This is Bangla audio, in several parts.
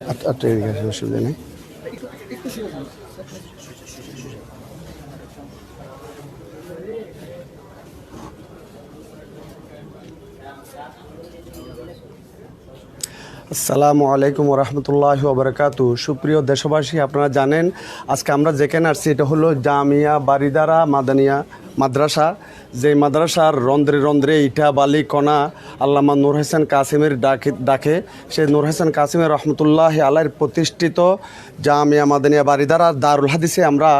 আট- আটটা অসুবিধা নেই। আসসালামু আলাইকুম রহমতুল্লাহ ওবরাকাতু। সুপ্রিয় দেশবাসী, আপনারা জানেন, আজকে আমরা যেখানে আসছি, এটা হলো জামিয়া বারিদারা মাদানিয়া মাদ্রাসা, যে মাদ্রাসার রন্ধ্রে রন্ধ্রে ইটা, বালি, কণা, আল্লামা নূর হোসেন কাসিমের ডাকে ডাকে। সেই নূর হোসেন কাসিমের রহমতুল্লাহ আলাইয়ের প্রতিষ্ঠিত জামিয়া মাদানিয়া বারিদারা দারুল হাদিসে আমরা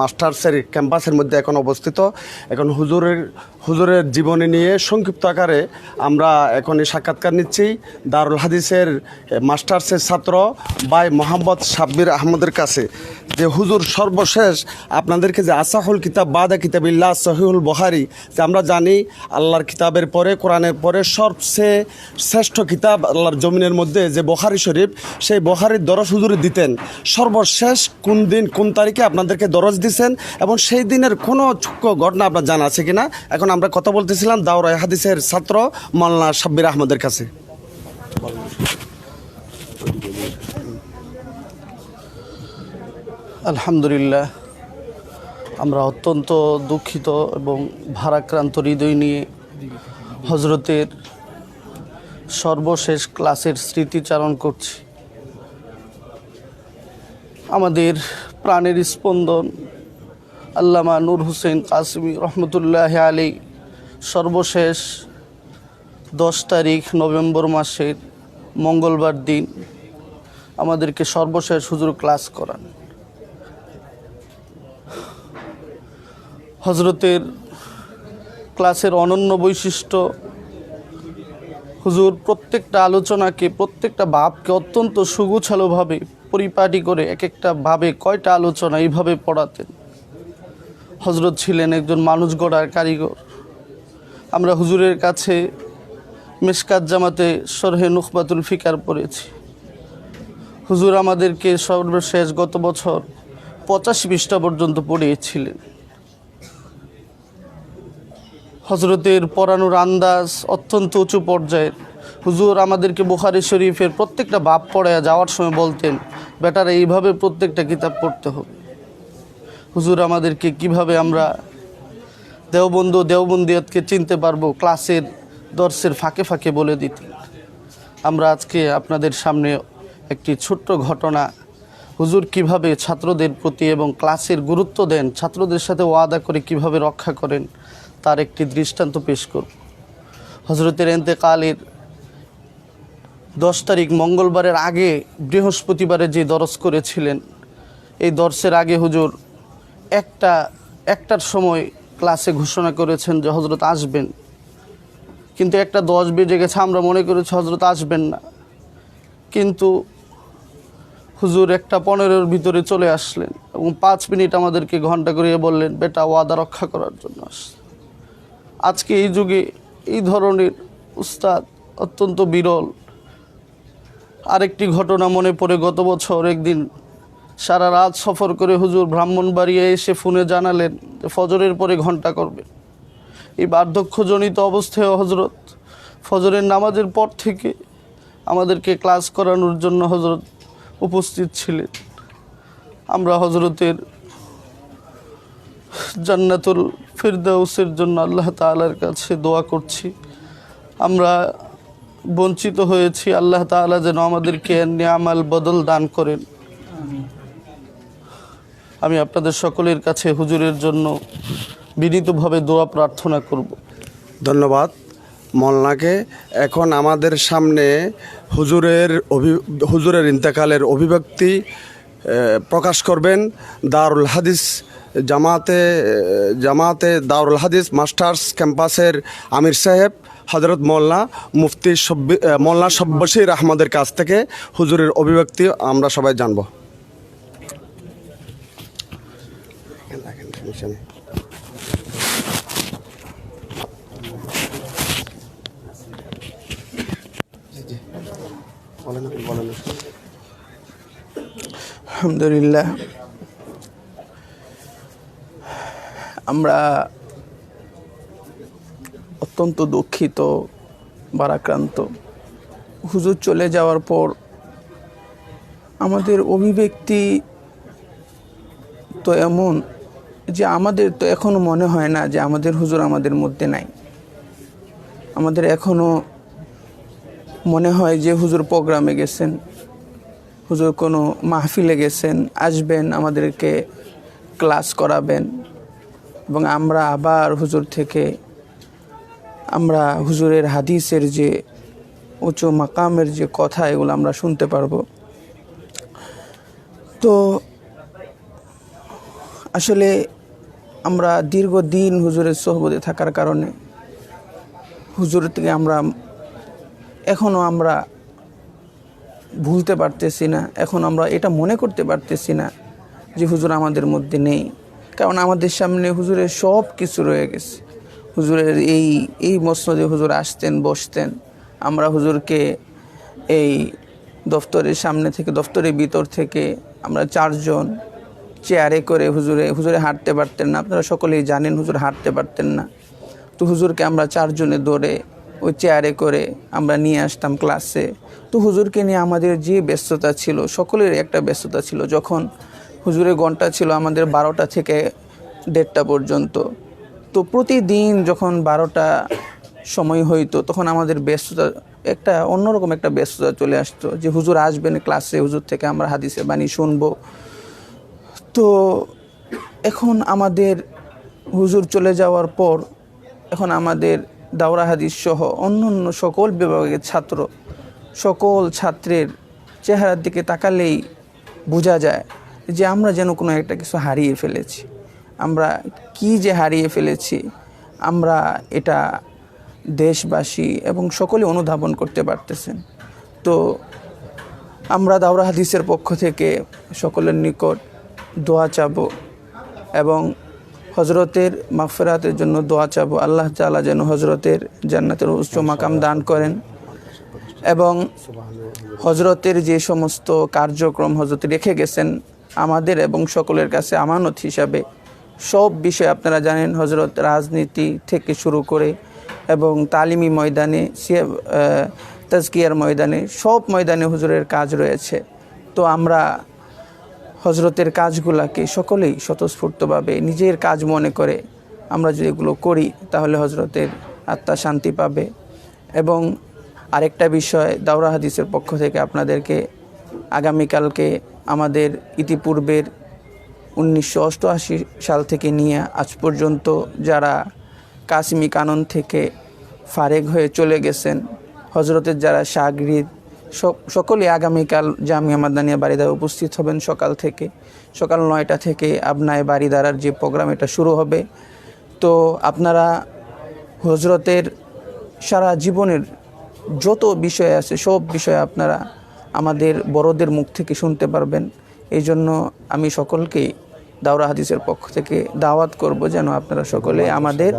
মাস্টার্সের ক্যাম্পাসের মধ্যে এখন অবস্থিত। এখন হুজুরের হুজুরের জীবনী নিয়ে সংক্ষিপ্ত আকারে আমরা এখন এই সাক্ষাৎকার নিচ্ছি। দারুল হাদিসের মাস্টার্সের ছাত্র বাই মোহাম্মদ সাব্বির আহমদের কাছে। যে হুজুর সর্বশেষ আপনাদেরকে যে আসাহুল কিতাব, বাদা কিতাবিল্লাহ সহিউল বহারি যে আমরা জানি আল্লাহর কিতাবের পরে, কোরআনের পরে সবচেয়ে শ্রেষ্ঠ কিতাব আল্লাহর জমিনের মধ্যে যে বখারি শরীফ, সেই বখারির দরজ হুজুরে দিতেন। সর্বশেষ কোন দিন, কোন তারিখে আপনাদেরকে দরজ দিছেন এবং সেই দিনের কোনো ঘটনা আপনার জানা আছে কিনা? এখন আমরা কথা বলতেছিলাম দাওরাই হাদিসের ছাত্র মাল্লা সাব্বির আহমদের কাছে। আলহামদুলিল্লাহ, আমরা অত্যন্ত দুঃখিত এবং ভারাক্রান্ত হৃদয় নিয়ে হজরতের সর্বশেষ ক্লাসের স্মৃতিচারণ করছি। আমাদের প্রাণের স্পন্দন আল্লামা নূর হোসেন কাসমি রহমতুল্লাহ আলী সর্বশেষ দশ তারিখ নভেম্বর মাসের মঙ্গলবার দিন আমাদেরকে সর্বশেষ হুজুর ক্লাস করান। হজরতের ক্লাসের অনন্য বৈশিষ্ট্য, হুজুর প্রত্যেকটা আলোচনাকে, প্রত্যেকটা ভাবকে অত্যন্ত সুগুছালোভাবে পরিপাটি করে এক একটা ভাবে কয়টা আলোচনা এইভাবে পড়াতেন। হজরত ছিলেন একজন মানুষ গড়ার কারিগর। আমরা হুজুরের কাছে মেশকাত জামাতে সরহে নুখবাতুল ফিকার পড়েছি। হুজুর আমাদেরকে সর্বশেষ গত বছর পঁচাশি পৃষ্ঠা পর্যন্ত পড়িয়েছিলেন। হজরতের পড়ানোর আন্দাজ অত্যন্ত উঁচু পর্যায়ের। হুজুর আমাদেরকে বুখারি শরীফের প্রত্যেকটা বাপ পড়ায় যাওয়ার সময় বলতেন, বেটারা, এইভাবে প্রত্যেকটা কিতাব পড়তে হবে। হুজুর আমাদেরকে কীভাবে আমরা দেওবন্ধু দেওবন্দিয়তকে চিনতে পারব, ক্লাসের দর্শের ফাঁকে ফাঁকে বলে দিতেন আমরা আজকে আপনাদের সামনে একটি ছোট্ট ঘটনা, হুজুর কীভাবে ছাত্রদের প্রতি এবং ক্লাসের গুরুত্ব দেন, ছাত্রদের সাথে ওয়াদা করে কীভাবে রক্ষা করেন তার একটি দৃষ্টান্ত পেশ করব। হজরতের এন্তেকালের দশ তারিখ মঙ্গলবারের আগে বৃহস্পতিবারে যে দরস করেছিলেন, এই দর্শের আগে হুজুর একটা, একটার সময় ক্লাসে ঘোষণা করেছেন যে হজরত আসবেন। কিন্তু একটা দশ বেজে গেছে, আমরা মনে করেছি হজরত আসবেন না। কিন্তু হুজুর একটা পনেরোর ভিতরে চলে আসলেন এবং পাঁচ মিনিট আমাদেরকে ঘণ্টা করিয়ে বললেন, বেটা, ওয়াদা রক্ষা করার জন্য আসছে। আজকে এই যুগে এই ধরনের উস্তাদ অত্যন্ত বিরল। আরেকটি ঘটনা মনে পড়ে, গত বছর একদিন সারা রাত সফর করে হুজুর ব্রাহ্মণবাড়িয়া এসে ফোনে জানালেন যে ফজরের পরে ঘণ্টা করবে। এই বার্ধক্যজনিত অবস্থায় হজরত ফজরের নামাজের পর থেকে আমাদেরকে ক্লাস করানোর জন্য হজরত উপস্থিত ছিলেন। আমরা হজরতের জান্নাতুল ফিরদাউসের জন্য আল্লাহ তাআলার কাছে দোয়া করছি। আমরা বঞ্চিত হয়েছি, আল্লাহ তাআলা যেন আমাদেরকে নিয়ামাল বদল দান করেন। আমি আপনাদের সকলের কাছে হুজুরের জন্য বিনীতভাবে দোয়া প্রার্থনা করব। ধন্যবাদ। মলনাকে এখন আমাদের সামনে হুজুরের অভি, হুজুরের ইন্তেকালের অভিব্যক্তি প্রকাশ করবেন দারুল হাদিস জামাতে জামাতে দাউরুল হাদিস মাস্টার্স ক্যাম্পাসের আমির সাহেব হজরত মোল্লা মুফতি সব্বি মোল্লা সব্বশির আহমদের কাছ থেকে হুজুরের অভিব্যক্তি আমরা সবাই জানব। আলহামদুলিল্লাহ। আমরা অত্যন্ত দুঃখিত, বারাক্রান্ত। হুজুর চলে যাওয়ার পর আমাদের অভিব্যক্তি তো এমন যে আমাদের তো এখনও মনে হয় না যে আমাদের হুজুর আমাদের মধ্যে নাই। আমাদের এখনও মনে হয় যে হুজুর প্রোগ্রামে গেছেন, হুজুর কোনো মাহফিলে গেছেন, আসবেন, আমাদেরকে ক্লাস করাবেন। এবং আমরা আবার হুজুর থেকে, আমরা হুজুরের হাদিসের যে উঁচু মাকামের যে কথা, এগুলো আমরা শুনতে পারব। তো আসলে আমরা দীর্ঘদিন হুজুরের সোহবতে থাকার কারণে, হুজুর থেকে আমরা এখনও আমরা ভুলতে পারতেছি না, এখন আমরা এটা মনে করতে পারতেছি না যে হুজুর আমাদের মধ্যে নেই। কারণ আমাদের সামনে হুজুরের সব কিছু রয়ে গেছে। হুজুরের এই এই মসনদে হুজুর আসতেন, বসতেন। আমরা হুজুরকে এই দফতরের সামনে থেকে, দফতরের ভিতর থেকে আমরা চারজন চেয়ারে করে হুজুরে হুজুরে হাঁটতে পারতেন না। আপনারা সকলেই জানেন হুজুর হাঁটতে পারতেন না। তো হুজুরকে আমরা চারজনে দৌড়ে ওই চেয়ারে করে আমরা নিয়ে আসতাম ক্লাসে। তো হুজুরকে নিয়ে আমাদের যে ব্যস্ততা ছিল সকলের একটা ব্যস্ততা ছিল। যখন হুজুরের ঘণ্টা ছিল আমাদের বারোটা থেকে দেড়টা পর্যন্ত। তো প্রতিদিন যখন বারোটা সময় হইতো, তখন আমাদের ব্যস্ততা, একটা অন্যরকম একটা ব্যস্ততা চলে আসতো যে হুজুর আসবেন ক্লাসে, হুজুর থেকে আমরা হাদিসে বাণী শুনব। তো এখন আমাদের হুজুর চলে যাওয়ার পর, এখন আমাদের দাওরা হাদিস সহ অন্য অন্য সকল বিভাগের ছাত্র, সকল ছাত্রের চেহারার দিকে তাকালেই বোঝা যায় যে আমরা যেন কোনো একটা কিছু হারিয়ে ফেলেছি। আমরা কি যে হারিয়ে ফেলেছি, আমরা এটা দেশবাসী এবং সকলে অনুধাবন করতে পারতেছেন। তো আমরা দাওরা হাদিসের পক্ষ থেকে সকলের নিকট দোয়া চাবো এবং হজরতের মাগফিরাতের জন্য দোয়া চাবো। আল্লাহ তাআলা যেন হজরতের জান্নাতের উচ্চ মাকাম দান করেন এবং হজরতের যে সমস্ত কার্যক্রম হজরত রেখে গেছেন আমাদের এবং সকলের কাছে আমানত হিসাবে সব বিষয়ে আপনারা জানেন হজরত রাজনীতি থেকে শুরু করে এবং তালিমি ময়দানে তাজকিয়ার ময়দানে, সব ময়দানে হুজুরের কাজ রয়েছে। তো আমরা হজরতের কাজগুলাকে সকলেই স্বতঃস্ফূর্তভাবে নিজের কাজ মনে করে আমরা যদি এগুলো করি, তাহলে হজরতের আত্মা শান্তি পাবে। এবং আরেকটা বিষয় দাওরা হাদিসের পক্ষ থেকে আপনাদেরকে আগামীকালকে আমাদের ইতিপূর্বের উনিশশো অষ্টআশি সাল থেকে নিয়ে আজ পর্যন্ত যারা কাশ্মী কানন থেকে ফারেক হয়ে চলে গেছেন হজরতের যারা সাগরিদ, সক- সকলে আগামীকাল জামিয়া মাদানিয়া বাড়িদার উপস্থিত হবেন সকাল থেকে, সকাল নয়টা থেকে আপনায় বাড়িদারার যে প্রোগ্রাম, এটা শুরু হবে। তো আপনারা হজরতের সারা জীবনের যত বিষয় আছে, সব বিষয়ে আপনারা আমাদের বড়দের মুখ থেকে শুনতে পারবেন। এই জন্য আমি সকলকেই দাওরা হাদিসের পক্ষ থেকে দাওয়াত করব যেন আপনারা সকলে আমাদের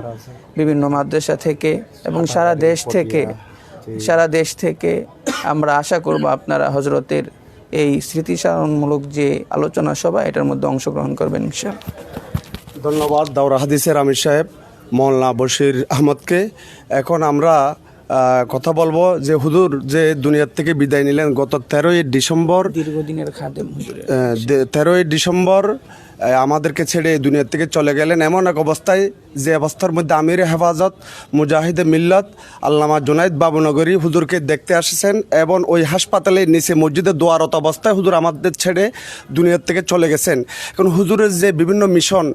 বিভিন্ন মাদ্রাসা থেকে এবং সারা দেশ থেকে সারা দেশ থেকে আমরা আশা করব আপনারা হজরতের এই স্মৃতিচারণমূলক যে আলোচনা সভা এটার মধ্যে অংশগ্রহণ করবেন ইনশাআল্লাহ। ধন্যবাদ দাউরা হাদিসের আমির সাহেব মোল্লা বশির আহমদকে। এখন আমরা কথা বলব যে হুদুর যে দুনিয়ার থেকে বিদায় নিলেন গত তেরোই ডিসেম্বর দীর্ঘদিনের খাদেম তেরোই ডিসেম্বর আমাদেরকে ছেড়ে দুনিয়ার থেকে চলে গেলেন। এমন এক অবস্থায় যে অবস্থার মধ্যে আমির হেফাজত, মুজাহিদে মিল্লত, আল্লামা জুনাইদ বাবুনগরী হুজুরকে দেখতে আসেছেন এবং ওই হাসপাতালে নিচে মসজিদে দোয়ারত অবস্থায় হুজুর আমাদের ছেড়ে দুনিয়ার থেকে চলে গেছেন। এখন হুজুরের যে বিভিন্ন মিশন,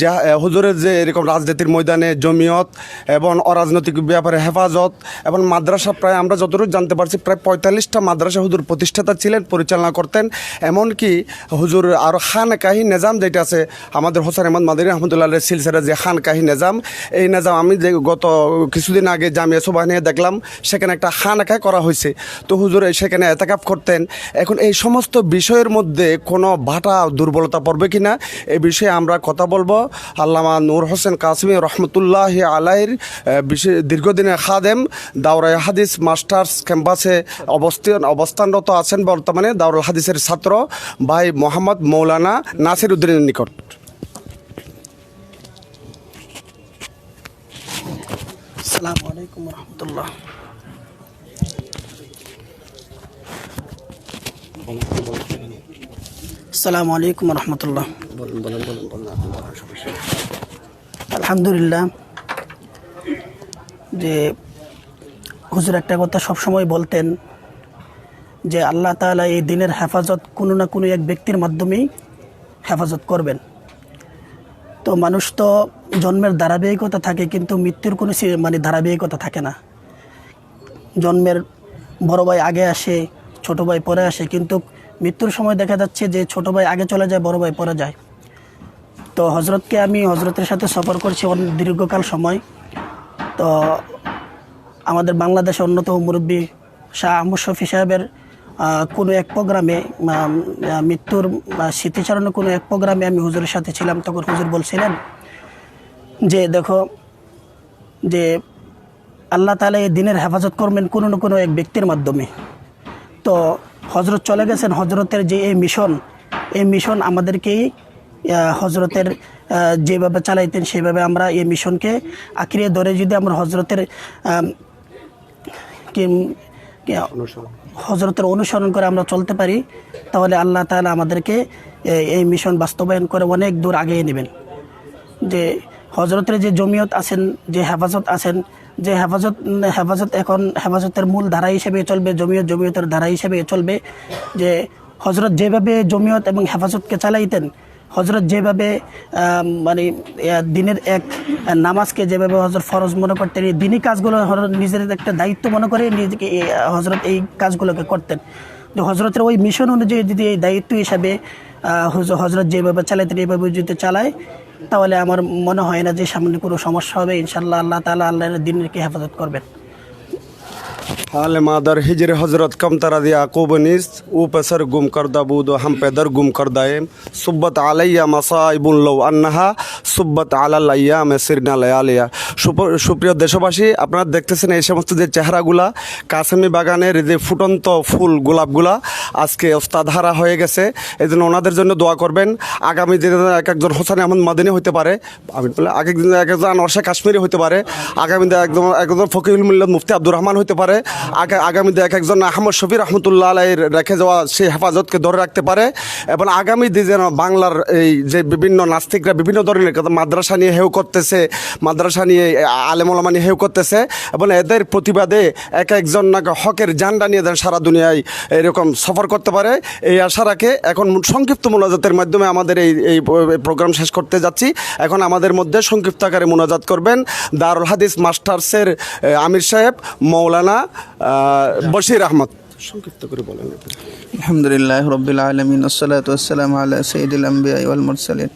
যা হুজুরের যে এরকম রাজনীতির ময়দানে জমিয়ত এবং অরাজনৈতিক ব্যাপারে হেফাজত এবং মাদ্রাসা প্রায় আমরা যতটুকু জানতে পারছি, প্রায় পঁয়তাল্লিশটা মাদ্রাসা হুজুর প্রতিষ্ঠাতা ছিলেন, পরিচালনা করতেন। এমনকি হুজুর আরও খান কাহি নিজাম যেটা আছে আমাদের হোসেন আহমদ মাদিনী রহমতুল্লাহ সিলসিলা যে খান কাহি নিজাম। এই নিজাম আমি যে গত কিছুদিন আগে জামিয়া সোবাহ নিয়ে দেখলাম সেখানে একটা খান খানাকা করা হয়েছে। তো হুজুর সেখানে এতাকাপ করতেন। এখন এই সমস্ত বিষয়ের মধ্যে কোনো ভাটা দুর্বলতা পড়বে কি না এই বিষয়ে আমরা কথা বলব। আল্লামা নূর হোসেন কাসমি রহমতুল্লাহ আলাইর আহ, বিশে- দীর্ঘদিনের খাদেম দাওরাই হাদিস মাস্টার্স ক্যাম্পাসে অবস্থান অবস্থানরত আছেন বর্তমানে দাওরাল হাদিসের ছাত্র ভাই মোহাম্মদ মৌলানা নাসির উদ্দিনের নিকট। আসসালামু আলাইকুম রহমতুল্লাহ। আসসালামু আলাইকুম রহমতুল্লাহ। আলহামদুলিল্লাহ যে হুজুর একটা কথা সবসময় বলতেন যে আল্লাহ তাআলা এই দিনের হেফাজত কোনো না কোনো এক ব্যক্তির মাধ্যমেই হেফাজত করবেন। তো মানুষ তো জন্মের ধারাবাহিকতা থাকে, কিন্তু মৃত্যুর কোনো মানে ধারাবাহিকতা থাকে না। জন্মের বড় ভাই আগে আসে, ছোট ভাই পরে আসে, কিন্তু মৃত্যুর সময় দেখা যাচ্ছে যে ছোট ভাই আগে চলে যায়, বড় ভাই পরে যায়। তো হজরতকে আমি হজরতের সাথে সফর করছি দীর্ঘকাল সময়। তো আমাদের বাংলাদেশের অন্যতম মুরব্বী শাহ আহমদ শফি সাহেবের কোনো এক প্রোগ্রামে মৃত্যুর, বা স্মৃতিচারণের কোনো এক প্রোগ্রামে আমি হুজুরের সাথে ছিলাম, তখন হুজুর বলছিলেন যে, দেখো, যে আল্লাহ তালা এই দিনের হেফাজত করবেন কোনো না কোনো এক ব্যক্তির মাধ্যমে। তো হজরত চলে গেছেন হজরতের যে এই মিশন এই মিশন আমাদেরকেই হজরতের যেভাবে চালাইতেন, সেভাবে আমরা এই মিশনকে আঁকড়িয়ে ধরে যদি আমরা হজরতের হজরতের অনুসরণ করে আমরা চলতে পারি, তাহলে আল্লাহ তালা আমাদেরকে এই- মিশন বাস্তবায়ন করে অনেক দূর আগিয়ে নেবেন। যে হজরতের যে জমিয়ত আছেন, যে হেফাজত আছেন, যে হেফাজত হেফাজত এখন হেফাজতের মূল ধারা হিসেবে চলবে, জমিয়ত জমিয়তের ধারা হিসেবে চলবে, যে হজরত যেভাবে জমিয়ত এবং হেফাজতকে চালাইতেন হজরত যেভাবে মানে দিনের এক নামাজকে যেভাবে হজরত ফরজ মনে করতেন, এই দিনই কাজগুলো নিজের একটা দায়িত্ব মনে করে নিজেকে হজরত এই কাজগুলোকে করতেন। তো হজরতের ওই মিশন অনুযায়ী যদি এই দায়িত্ব হিসাবে হজরত যেভাবে চালাইতেন এইভাবে যদি চালায়, তাহলে আমার মনে হয় না যে সামনে কোনো সমস্যা হবে। ইনশাল্লাহ আল্লাহ তালা আল্লাহর দিনকে হেফাজত করবেন। हाल मादर हिजर हजरत कम तरा दिया कोबनिस ऊ पसर गुम कर दबूद हम पैदर गुम कर दाएम सुब्बत आलैया मसाइबुन लो अन्नाहा সুব্বত আলাল আয়াম সিরনা লায়ালিয়া সুপ- সুপ্রিয় দেশবাসী আপনারা দেখতেছেন এই সমস্ত যে চেহারাগুলা কাসেমি বাগানের যে ফুটন্ত ফুল গোলাপগুলা আজকে ওস্তাধারা হয়ে গেছে এই জন্য ওনাদের জন্য দোয়া করবেন আগামী দিনে এক একজন হোসেন আহমদ মাদিনী হতে পারে আমি বলে এক একদিন এক একজন আনোয়ার শেখ কাশ্মীরি হতে পারে আগামী দিনে একদম একজন ফকিরুল মিল্লাত মুফতি আব্দুর রহমান হতে পারে আগা- আগামী এক একজন আহমদ শফি রহমতুল্লাহ আলাইয়ের রেখে যাওয়া সেই হেফাজতকে ধরে রাখতে পারে এবং আগামী দিনে যেন বাংলার এই যে বিভিন্ন নাস্তিকরা বিভিন্ন ধরনের মাদ্রাসা নিয়ে হেউ করতেছে, মাদ্রাসা নিয়ে আলেমলামা নিয়ে হেউ করতেছে এবং এদের প্রতিবাদে এক একজন নাকি হকের জান্ডা নিয়ে যেন সারা দুনিয়ায় এরকম সফর করতে পারে। এই আশা রাখে এখন সংক্ষিপ্ত মোনাজাতের মাধ্যমে আমাদের এই এই প্রোগ্রাম শেষ করতে যাচ্ছি। এখন আমাদের মধ্যে সংক্ষিপ্ত আকারে মোনাজাত করবেন। দারুল হাদিস মাস্টার্সের আমির সাহেব, মৌলানা বশির আহমদ। সংক্ষিপ্ত করে বলেন আলহামদুলিল্লাহ রবিল আলমিন আল্লাহ আলা সঈদুল আম্বিয়া মুরসালিন।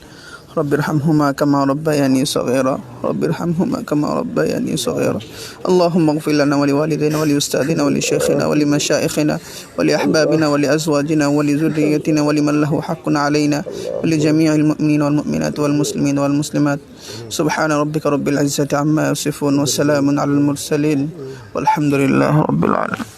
رب ارحمهما كما ربياني صغيرا. رب ارحمهما كما ربياني صغيرا. اللهم اغفر لنا ولوالدينا ولأستاذنا ولشيخنا ولمشايخنا ولأحبابنا ولأزواجنا ولذريتنا ولمن له حق علينا ولجميع المؤمنين والمؤمنات والمسلمين والمسلمات. سبحان ربك رب العزة عما يصفون وسلام على المرسلين. والحمد لله رب العالمين.